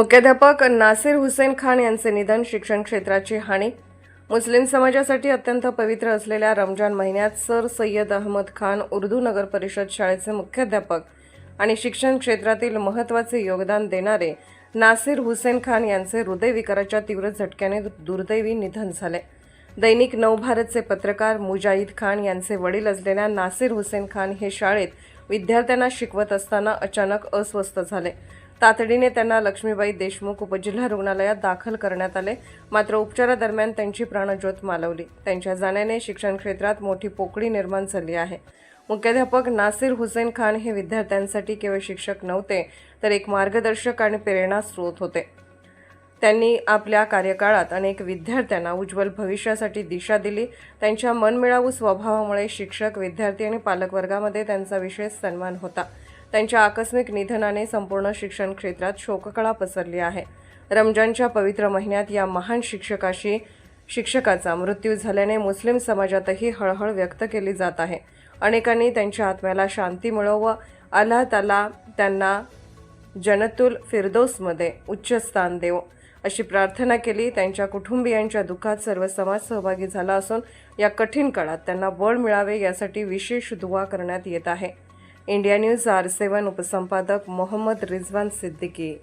मुख्याध्यापक नासिर हुसेन खान यांचे निधन शिक्षण क्षेत्राची हानी. मुस्लिम समाजासाठी अत्यंत पवित्र असलेल्या रमजान महिन्यात सर सय्यद अहमद खान उर्दू नगर परिषद शाळेचे मुख्याध्यापक आणि शिक्षण क्षेत्रातील महत्त्वाचे योगदान देणारे नासिर हुसेन खान यांचे हृदयविकाराच्या तीव्र झटक्याने दुर्दैवी निधन झाले. दैनिक नवभारतचे पत्रकार मुजाहिद खान यांचे वडील असलेल्या नासिर हुसेन खान हे शाळेत विद्यार्थ्यांना शिकवत असताना अचानक अस्वस्थ झाले. तातडीने त्यांना लक्ष्मीबाई देशमुख उपजिल्हा रुग्णालयात दाखल करण्यात आले. मात्र उपचारादरम्यान त्यांची प्राणज्योत मालवली. त्यांच्या जाण्याने शिक्षण क्षेत्रात मोठी पोकळी निर्माण झाली आहे. मुख्याध्यापक नासिर हुसेन खान हे विद्यार्थ्यांसाठी केवळ शिक्षक नव्हते तर एक मार्गदर्शक आणि प्रेरणा स्रोत होते. त्यांनी आपल्या कार्यकाळात अनेक विद्यार्थ्यांना उज्ज्वल भविष्यासाठी दिशा दिली. त्यांच्या मनमिळावू स्वभावामुळे शिक्षक विद्यार्थी आणि पालकवर्गामध्ये त्यांचा विशेष सन्मान होता. त्यांच्या आकस्मिक निधनाने संपूर्ण शिक्षण क्षेत्रात शोककळा पसरली आहे. रमजानच्या पवित्र महिन्यात या महान शिक्षकाशी शिक्षकाचा मृत्यू झाल्याने मुस्लिम समाजातही हळहळ व्यक्त केली जात आहे. अनेकांनी त्यांच्या आत्म्याला शांती मिळो व अल्लाह ताला त्यांना जनतुल फिरदोसमध्ये उच्च स्थान देव. अशी प्रार्थना केली. त्यांच्या कुटुंबियांच्या दुःखात सर्व समाज सहभागी झाला असून या कठीण काळात त्यांना बळ मिळावे यासाठी विशेष दुवा करण्यात येत आहे. इंडिया न्यूज आर सेवन उपसंपादक मोहम्मद रिझवान सिद्दीकी.